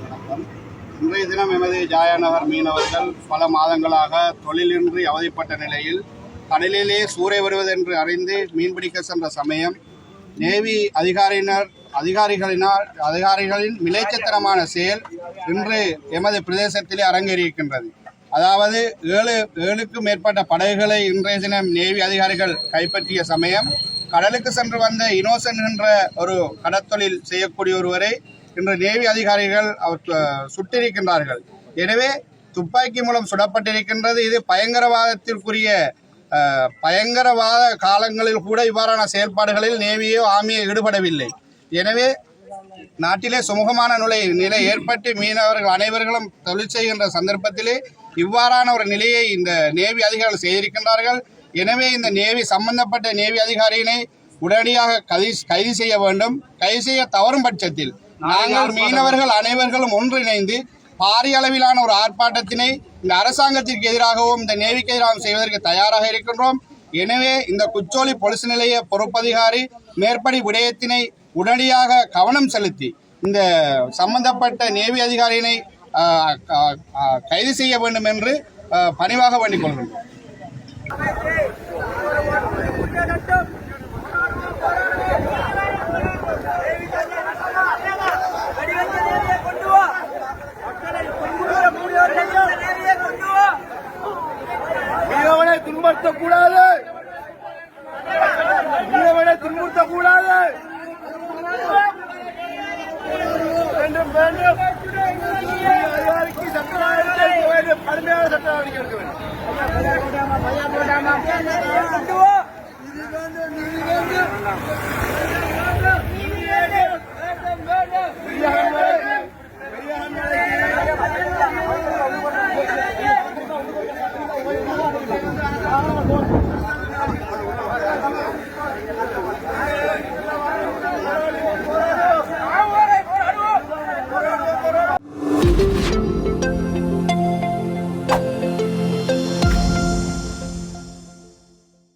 வணக்கம் இன்றைய தினம் எமது ஜாயாநகர் மீனவர்கள் பல மாதங்களாக தொழிலின்றி அவதிப்பட்ட நிலையில் கடலிலே சூறை வருவதென்று அறிந்து மீன்பிடிக்க சென்ற சமயம் நேவி அதிகாரியினர் அதிகாரிகளினால் அதிகாரிகளின் மிலைச்சத்தனமான செயல் இன்று எமது பிரதேசத்திலே அரங்கேறியிருக்கின்றது. அதாவது ஏழு ஏழுக்கும் மேற்பட்ட படகுகளை இன்றைய தினம் நேவி அதிகாரிகள் கைப்பற்றிய சமயம் கடலுக்கு சென்று வந்த இனோசன் என்ற ஒரு கடத்தொழில் செய்யக்கூடிய ஒருவரை இன்று நேவி அதிகாரிகள் அவர் சுட்டிருக்கின்றார்கள். எனவே துப்பாக்கி மூலம் சுடப்பட்டிருக்கின்றது. இது பயங்கரவாதத்திற்குரிய பயங்கரவாத காலங்களில் கூட இவ்வாறான செயல்பாடுகளில் நேவியோ ஆமியோ ஈடுபடவில்லை. எனவே நாட்டிலே சுமூகமான நிலை நிலை ஏற்பட்டு மீனவர்கள் அனைவர்களும் தொழில் செய்கின்ற சந்தர்ப்பத்திலே இவ்வாறான ஒரு நிலையை இந்த நேவி அதிகாரிகள் செய்திருக்கின்றார்கள். எனவே இந்த நேவி சம்பந்தப்பட்ட நேவி அதிகாரியினை உடனடியாக கைது கைது செய்ய வேண்டும். கைது செய்ய தவறும் பட்சத்தில் நாங்கள் மீனவர்கள் அனைவர்களும் ஒன்றிணைந்து பாரிய அளவிலான ஒரு ஆர்ப்பாட்டத்தினை இந்த அரசாங்கத்திற்கு எதிராகவும் இந்த நேவிக்கு எதிராகவும் செய்வதற்கு தயாராக இருக்கின்றோம். எனவே இந்த குச்சோலி பொலிஸ் நிலைய பொறுப்பதிகாரி மேற்படி விடயத்தினை உடனடியாக கவனம் செலுத்தி இந்த சம்பந்தப்பட்ட நேவி அதிகாரியினை கைது செய்ய வேண்டும் என்று பணிவாக வேண்டிக் கொள்கின்றோம். மீனவனை துன்புறுத்தக்கூடாது மீனவனை துன்புறுத்தக்கூடாது வேண்டும் வேண்டும் அதிகாரிக்கு சட்ட நடவடிக்கை எடுக்க வேண்டும் கடுமையான சட்ட நடவடிக்கை எடுக்க வேண்டும் நீதி வேண்டும், நீதி வேண்டும். ¡Ah, no!